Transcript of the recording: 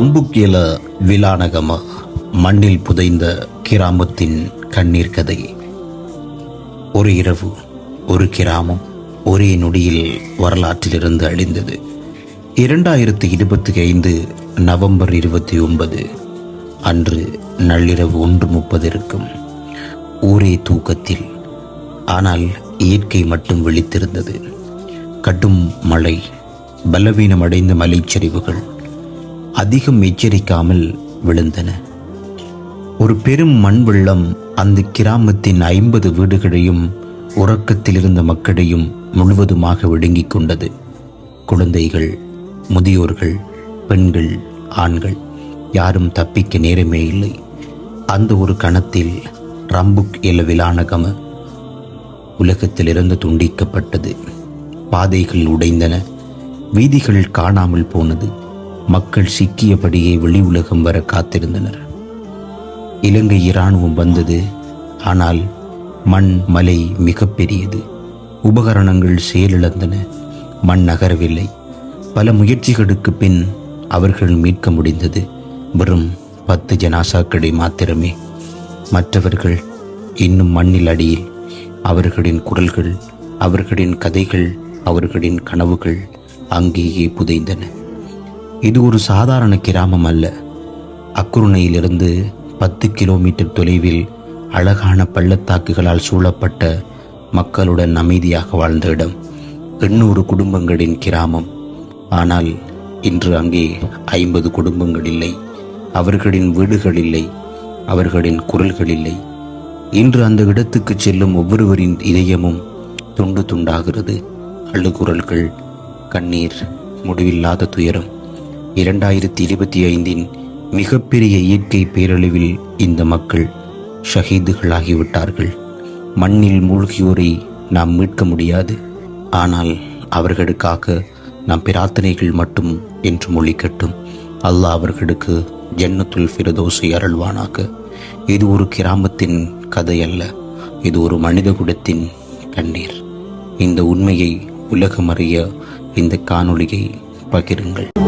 ரம்புக்கேல விலானகம மண்ணில் புதைந்த கிராமத்தின் கண்ணீர் கதை. ஒரு இரவு ஒரு கிராமம் ஒரே நொடியில் வரலாற்றிலிருந்து அழிந்தது. இரண்டாயிரத்தி இருபத்தி ஐந்து நவம்பர் இருபத்தி ஒன்பது அன்று நள்ளிரவு ஒன்று முப்பது இருக்கும். ஊரே தூக்கத்தில் ஆனால் இயற்கை மட்டும் விழித்திருந்தது. கடும் மழை பலவீனமடைந்த மலைச்சரிவுகள் அதிகம் எச்சரிக்காமல் விழுந்தன. ஒரு பெரும் மண் வெள்ளம் அந்த கிராமத்தின் ஐம்பது வீடுகளையும் உறக்கத்தில் இருந்த மக்களையும் முழுவதுமாக விழுங்கிக் கொண்டது. குழந்தைகள் முதியோர்கள் பெண்கள் ஆண்கள் யாரும் தப்பிக்க நேரமே இல்லை. அந்த ஒரு கணத்தில் ரம்புக் எல விலானகம உலகத்திலிருந்து துண்டிக்கப்பட்டது. பாதைகள் உடைந்தன. வீதிகள் காணாமல் போனது. மக்கள் சிக்கியபடியே வெளி உலகம் வர காத்திருந்தனர். இலங்கை இராணுவம் வந்தது ஆனால் மண் மலை மிக பெரியது. உபகரணங்கள் செயலிழந்தன மண் நகரவில்லை. பல முயற்சிகளுக்கு பின் அவர்கள் மீட்க முடிந்தது. வெறும் பத்து ஜனாசாக்களை மாத்திரமே. மற்றவர்கள் இன்னும் மண்ணில் அடியில். அவர்களின் குரல்கள் அவர்களின் கதைகள் அவர்களின் கனவுகள் அங்கேயே புதைந்தன. இது ஒரு சாதாரண கிராமம் அல்ல. அக்குருணையிலிருந்து பத்து கிலோமீட்டர் தொலைவில் அழகான பள்ளத்தாக்குகளால் சூழப்பட்ட மக்களுடன் அமைதியாக வாழ்ந்த இடம். எண்ணூறு குடும்பங்களின் கிராமம். ஆனால் இன்று அங்கே ஐம்பது குடும்பங்கள் இல்லை. அவர்களின் வீடுகள் இல்லை. அவர்களின் குரல்கள் இல்லை. இன்று அந்த இடத்துக்கு செல்லும் ஒவ்வொருவரின் இதயமும் துண்டு துண்டாகிறது. அழுகுரல்கள் கண்ணீர் முடிவில்லாத துயரம். இரண்டாயிரத்தி இருபத்தி ஐந்தின் மிகப்பெரிய இயற்கை பேரழிவில் இந்த மக்கள் ஷஹீதுகளாகிவிட்டார்கள். மண்ணில் மூழ்கியோரை நாம் மீட்க முடியாது. ஆனால் அவர்களுக்காக நம் பிரார்த்தனைகள் மட்டும் என்று மொழிக்கட்டும். அல்லாஹ் அவர்களுக்கு ஜன்னத்துல் ஃபிரதோசை அருள்வானாக. இது ஒரு கிராமத்தின் கதை அல்ல. இது ஒரு மனித குலத்தின் கண்ணீர். இந்த உண்மையை உலகம் அறிய இந்த காணொளியை பகிருங்கள்.